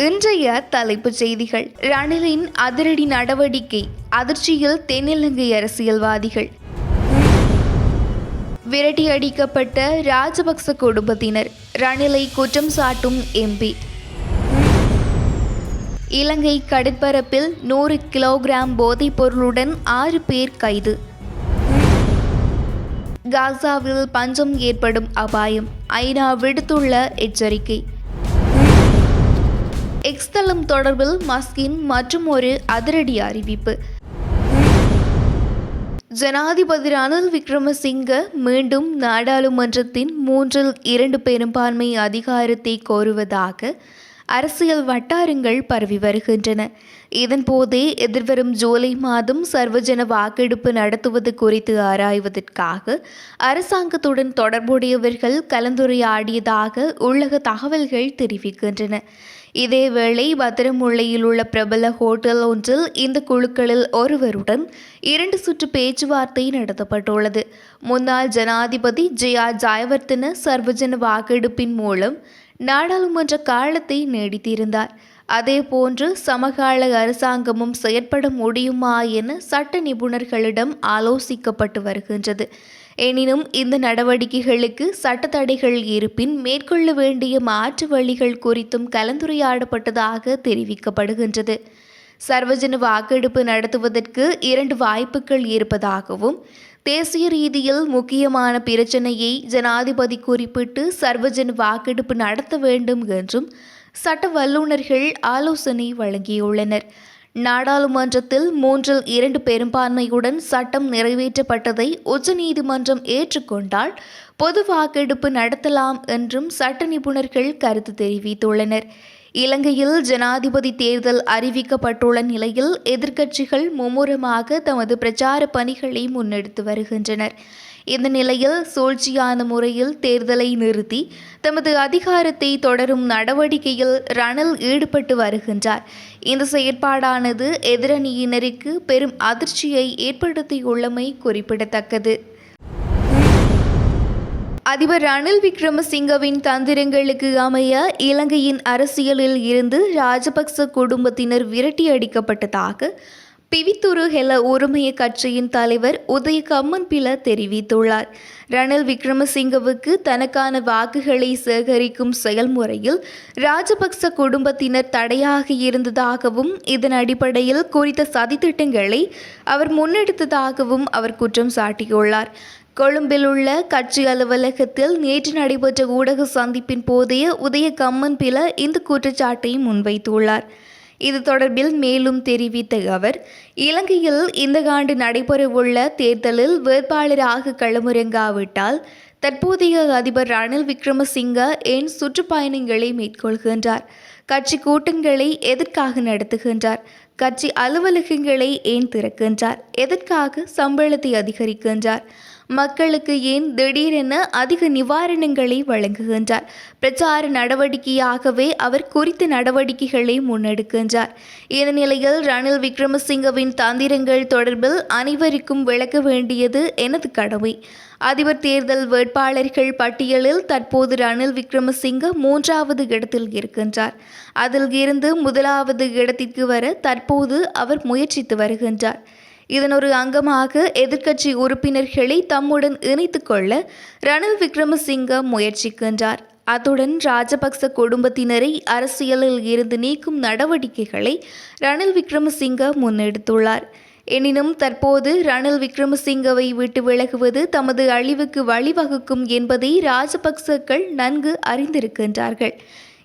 இன்றைய தலைப்புச் செய்திகள். ரணிலின் அதிரடி நடவடிக்கை. அதிர்ச்சியில் தென்னிலங்கை அரசியல்வாதிகள். விரட்டியடிக்கப்பட்ட ராஜபக்ச குடும்பத்தினர். ரணிலை குற்றம் சாட்டும் எம்பி. இலங்கை கடற்பரப்பில் நூறு கிலோகிராம் போதைப் பொருளுடன் ஆறு பேர் கைது. காசாவில் பஞ்சம் ஏற்படும் அபாயம். ஐநா விடுத்துள்ள எச்சரிக்கை. எக்ஸ் தளம் தொடர்பில் மஸ்கின் மற்றும் ஒரு அதிரடி அறிவிப்பு. ஜனாதிபதி ரணில் விக்ரமசிங்க மீண்டும் நாடாளுமன்றத்தின் மூன்றில் இரண்டு பெரும்பான்மை அதிகாரத்தை கோருவதாக அரசியல் வட்டாரங்கள் பரவி வருகின்றன. இதன்போதே எதிர்வரும் ஜூலை மாதம் சர்வஜன வாக்கெடுப்பு நடத்துவது குறித்து ஆராய்வதற்காக அரசாங்கத்துடன் தொடர்புடையவர்கள் கலந்துரையாடியதாக உள்ளக தகவல்கள் தெரிவிக்கின்றன. இதேவேளை பத்திரமுல்லையில் உள்ள பிரபல ஹோட்டல் ஒன்றில் இந்த குழுக்களில் ஒருவருடன் இரண்டு சுற்று பேச்சுவார்த்தை நடத்தப்பட்டுள்ளது. முன்னாள் ஜனாதிபதி ஜெயா ஜாயவர்த்தன சர்வஜன வாக்கெடுப்பின் மூலம் நாடாளுமன்ற காலத்தை நீடித்திருந்தார். அதேபோன்று சமகால அரசாங்கமும் செயற்பட முடியுமா என சட்ட நிபுணர்களிடம் ஆலோசிக்கப்பட்டு வருகின்றது. எனினும் இந்த நடவடிக்கைகளுக்கு சட்ட தடைகள் இருப்பின் மேற்கொள்ள வேண்டிய மாற்று வழிகள் குறித்தும் கலந்துரையாடப்பட்டதாக தெரிவிக்கப்படுகின்றது. சர்வஜன வாக்கெடுப்பு நடத்துவதற்கு இரண்டு வாய்ப்புகள் இருப்பதாகவும் தேசிய ரீதியில் முக்கியமான பிரச்சனையை ஜனாதிபதி குறிப்பிட்டு சர்வஜன வாக்கெடுப்பு நடத்த வேண்டும் என்றும் சட்ட வல்லுநர்கள் ஆலோசனை வழங்கியுள்ளனர். நாடாளுமன்றத்தில் மூன்றில் இரண்டு பெரும்பான்மையுடன் சட்டம் நிறைவேற்றப்பட்டதை உச்சநீதிமன்றம் ஏற்றுக்கொண்டால் பொது வாக்கெடுப்பு நடத்தலாம் என்றும் சட்ட நிபுணர்கள் கருத்து தெரிவித்துள்ளனர். இலங்கையில் ஜனாதிபதி தேர்தல் அறிவிக்கப்பட்டுள்ள நிலையில் எதிர்க்கட்சிகள் மும்முரமாக தமது பிரச்சார பணிகளை முன்னெடுத்து வருகின்றனர். இந்த நிலையில் சூழ்ச்சியான முறையில் தேர்தலை நிறுத்தி தமது அதிகாரத்தை தொடரும் நடவடிக்கையில் ரணில் ஈடுபட்டு வருகின்றார். இந்த செயற்பாடானது எதிரணியினருக்கு பெரும் அதிர்ச்சியை ஏற்படுத்தியுள்ளமை குறிப்பிடத்தக்கது. அதிபர் ரணில் விக்ரமசிங்கவின் தந்திரங்களுக்கு அமைய இலங்கையின் அரசியலில் இருந்து ராஜபக்ச குடும்பத்தினர் விரட்டியடிக்கப்பட்டதாக பிவித்துரு ஹெல ஒருமைய கட்சியின் தலைவர் உதய கம்மன் பில தெரிவித்துள்ளார். ரணில் விக்ரமசிங்கவுக்கு தனக்கான வாக்குகளை சேகரிக்கும் செயல்முறையில் ராஜபக்ச குடும்பத்தினர் தடையாக இருந்ததாகவும் இதன் அடிப்படையில் குறித்த சதித்திட்டங்களை அவர் முன்னெடுத்ததாகவும் அவர் குற்றம் சாட்டியுள்ளார். கொழும்பில் உள்ள கட்சி அலுவலகத்தில் நேற்று நடைபெற்ற ஊடக சந்திப்பின் போதே உதய கம்மன் பில இந்த குற்றச்சாட்டை முன்வைத்துள்ளார். இது தொடர்பில் மேலும் தெரிவித்த அவர் இலங்கையில் இந்த ஆண்டு நடைபெறவுள்ள தேர்தலில் வேட்பாளராக களமிறங்காவிட்டால் தற்போதைய அதிபர் ரணில் விக்ரமசிங்க ஏன் சுற்றுப்பயணங்களை மேற்கொள்கின்றார். கட்சி கூட்டங்களை எதற்காக நடத்துகின்றார்? கட்சி அலுவலகங்களை ஏன் திறக்கின்றார்? எதற்காக சம்பளத்தை அதிகரிக்கின்றார்? மக்களுக்கு ஏன் திடீரென அதிக நிவாரணங்களை வழங்குகின்றார்? பிரச்சார நடவடிக்கையாகவே அவர் குறித்த நடவடிக்கைகளை முன்னெடுக்கின்றார். இந்த நிலையில் ரணில் விக்ரமசிங்கவின் தந்திரங்கள் தொடர்பில் அனைவருக்கும் விளக்க வேண்டியது எனது கடமை. அதிபர் தேர்தல் வேட்பாளர்கள் பட்டியலில் தற்போது ரணில் விக்ரமசிங்க மூன்றாவது இடத்தில் இருக்கின்றார். அதில் இருந்து முதலாவது இடத்திற்கு வர தற்போது அவர் முயற்சித்து வருகின்றார். இதன் ஒரு அங்கமாக எதிர்க்கட்சி உறுப்பினர்களை தம்முடன் இணைத்துக் கொள்ள ரணில் விக்ரமசிங்க முயற்சிக்கின்றார். அத்துடன் ராஜபக்ச குடும்பத்தினரை அரசியலில் இருந்து நீக்கும் நடவடிக்கைகளை ரணில் விக்ரமசிங்க முன்னெடுத்துள்ளார். எனினும் தற்போது ரணில் விக்ரமசிங்கவை விட்டு விலகுவது தமது அழிவுக்கு வழிவகுக்கும் என்பதை ராஜபக்சக்கள் நன்கு அறிந்திருக்கின்றார்கள்.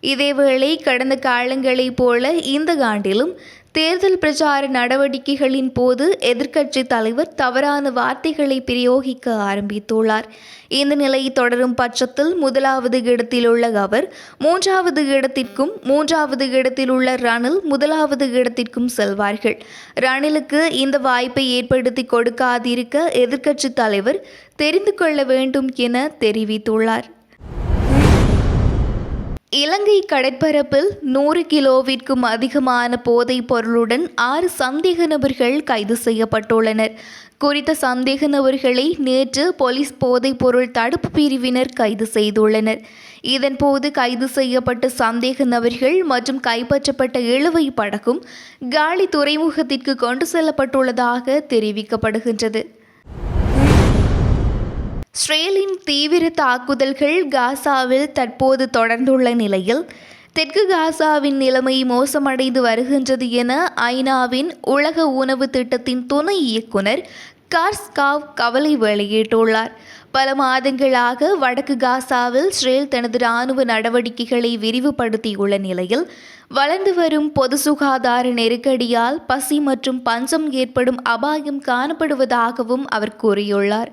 இதேவேளை கடந்த காலங்களைப் போல இந்த ஆண்டிலும் தேர்தல் பிரச்சார நடவடிக்கைகளின் போது எதிர்க்கட்சி தலைவர் தவறான வார்த்தைகளை பிரயோகிக்க ஆரம்பித்துள்ளார். இந்த நிலை தொடரும் பட்சத்தில் முதலாவது இடத்தில் உள்ள அவர் மூன்றாவது இடத்திற்கும் மூன்றாவது இடத்தில் உள்ள ரணில் முதலாவது இடத்திற்கும் செல்வார்கள். ரணிலுக்கு இந்த வாய்ப்பை ஏற்படுத்தி கொடுக்காதிருக்க எதிர்க்கட்சி தலைவர் தெரிந்து கொள்ள வேண்டும் என தெரிவித்துள்ளார். இலங்கை கடற்பரப்பில் நூறு கிலோவிற்கும் அதிகமான போதைப் பொருளுடன் ஆறு சந்தேக நபர்கள் கைது செய்யப்பட்டுள்ளனர். குறித்த சந்தேக நபர்களை நேற்று போலீஸ் போதைப்பொருள் தடுப்பு பிரிவினர் கைது செய்துள்ளனர். இதன்போது கைது செய்யப்பட்ட சந்தேக நபர்கள் மற்றும் கைப்பற்றப்பட்ட இழுவை படகும் காலி துறைமுகத்திற்கு கொண்டு செல்லப்பட்டுள்ளதாக தெரிவிக்கப்படுகின்றது. இஸ்ரேலின் தீவிர தாக்குதல்கள் காசாவில் தற்போது தொடர்ந்துள்ள நிலையில் தெற்கு காசாவின் நிலைமை மோசமடைந்து வருகின்றது என ஐநாவின் உலக உணவு திட்டத்தின் துணை இயக்குனர் கார்ஸ்காவ் கவலை வெளியிட்டுள்ளார். பல மாதங்களாக வடக்கு காசாவில் இஸ்ரேல் தனது இராணுவ நடவடிக்கைகளை விரிவுபடுத்தியுள்ள நிலையில் வளர்ந்து வரும் பொது சுகாதார நெருக்கடியால் பசி மற்றும் பஞ்சம் ஏற்படும் அபாயம் காணப்படுவதாகவும் அவர் கூறியுள்ளார்.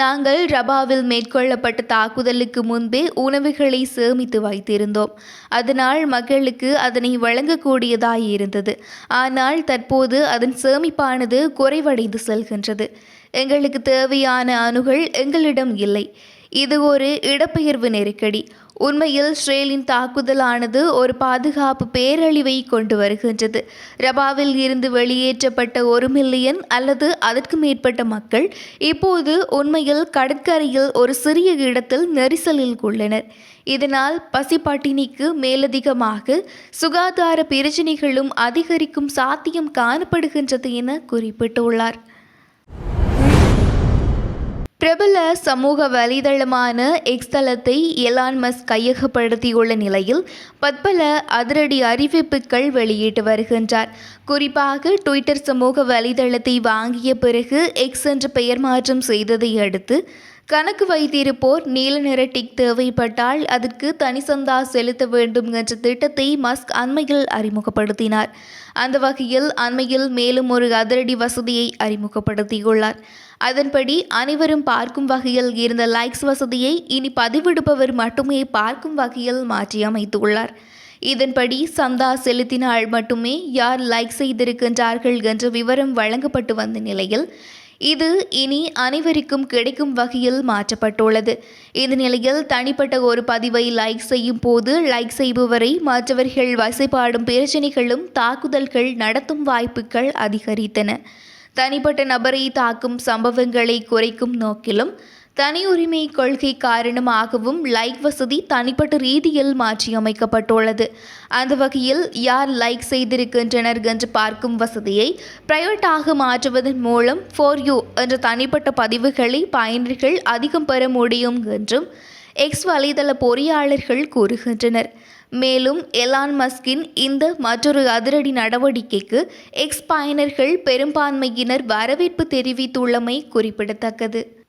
நாங்கள் ரபாவில் மேற்கொள்ளப்பட்ட தாக்குதலுக்கு முன்பே உணவுகளை சேமித்து வைத்திருந்தோம். அதனால் மக்களுக்கு அதனை வழங்கக்கூடியதாய் இருந்தது ஆனால் தற்போது அதன் சேமிப்பானது குறைவடைந்து செல்கின்றது. எங்களுக்கு தேவையான அணுகள் எங்களிடம் இல்லை. இது ஒரு இடப்பெயர்வு நெருக்கடி. உண்மையில் இஸ்ரேலின் தாக்குதலானது ஒரு பாதுகாப்பு பேரழிவை கொண்டு வருகின்றது. ரபாவில் இருந்து வெளியேற்றப்பட்ட ஒரு மில்லியன் அல்லது அதற்கு மேற்பட்ட மக்கள் இப்போது உண்மையில் கடற்கரையில் ஒரு சிறிய இடத்தில் நெரிசலில் உள்ளனர். இதனால் பசிப்பட்டினிக்கு மேலதிகமாக சுகாதார பிரச்சினைகளும் அதிகரிக்கும் சாத்தியம் காணப்படுகின்றது என குறிப்பிட்டுள்ளார். பிரபல சமூக வலைதளமான எக்ஸ் தளத்தை எலான் மஸ் கையகப்படுத்தியுள்ள நிலையில் பற்பல அதிரடி அறிவிப்புகள் வெளியிட்டு வருகின்றார். குறிப்பாக ட்விட்டர் சமூக வலைதளத்தை வாங்கிய பிறகு எக்ஸ் என்ற பெயர் மாற்றம் செய்ததை அடுத்து கணக்கு வைத்திருப்போர் நீல நிற டிக் தேவைப்பட்டால் அதற்கு தனிசந்தா செலுத்த வேண்டும் என்ற திட்டத்தை மஸ்க் அண்மையில் அறிமுகப்படுத்தினார். அந்த வகையில் அண்மையில் மேலும் ஒரு அதிரடி வசதியை அறிமுகப்படுத்தியுள்ளார். அதன்படி அனைவரும் பார்க்கும் வகையில் இருந்த லைக்ஸ் வசதியை இனி பதிவிடுபவர் மட்டுமே பார்க்கும் வகையில் மாற்றி அமைத்துள்ளார் இதன்படி சந்தா செலுத்தினால் மட்டுமே யார் லைக் செய்திருக்கின்றார்கள் என்ற விவரம் வழங்கப்பட்டு வந்த நிலையில் இது இனி அனைவருக்கும் கிடைக்கும் வகையில் மாற்றப்பட்டுள்ளது. இந்த நிலையில் தனிப்பட்ட ஒரு பதிவை லைக் செய்யும் போது லைக் செய்பவரை மற்றவர்கள் வசைப்பாடும் பிரச்சனைகளும் தாக்குதல்கள் நடத்தும் வாய்ப்புகள் அதிகரித்தன. தனிப்பட்ட நபரை தாக்கும் சம்பவங்களை குறைக்கும் நோக்கிலும் தனி உரிமை கொள்கை காரணமாகவும் லைக் வசதி தனிப்பட்ட ரீதியில் மாற்றியமைக்கப்பட்டுள்ளது. அந்த வகையில் யார் லைக் செய்திருக்கின்றனர் என்று பார்க்கும் வசதியை பிரைவேட்டாக மாற்றுவதன் மூலம் ஃபோர் யூ என்ற தனிப்பட்ட பதிவுகளை பயனர்கள் அதிகம் பெற முடியும் என்றும் எக்ஸ் வலைதள பொறியாளர்கள் கூறுகின்றனர். மேலும் எலான் மஸ்கின் இந்த மற்றொரு அதிரடி நடவடிக்கைக்கு எக்ஸ் பயனர்கள் பெரும்பான்மையினர் வரவேற்பு தெரிவித்துள்ளமை குறிப்பிடத்தக்கது.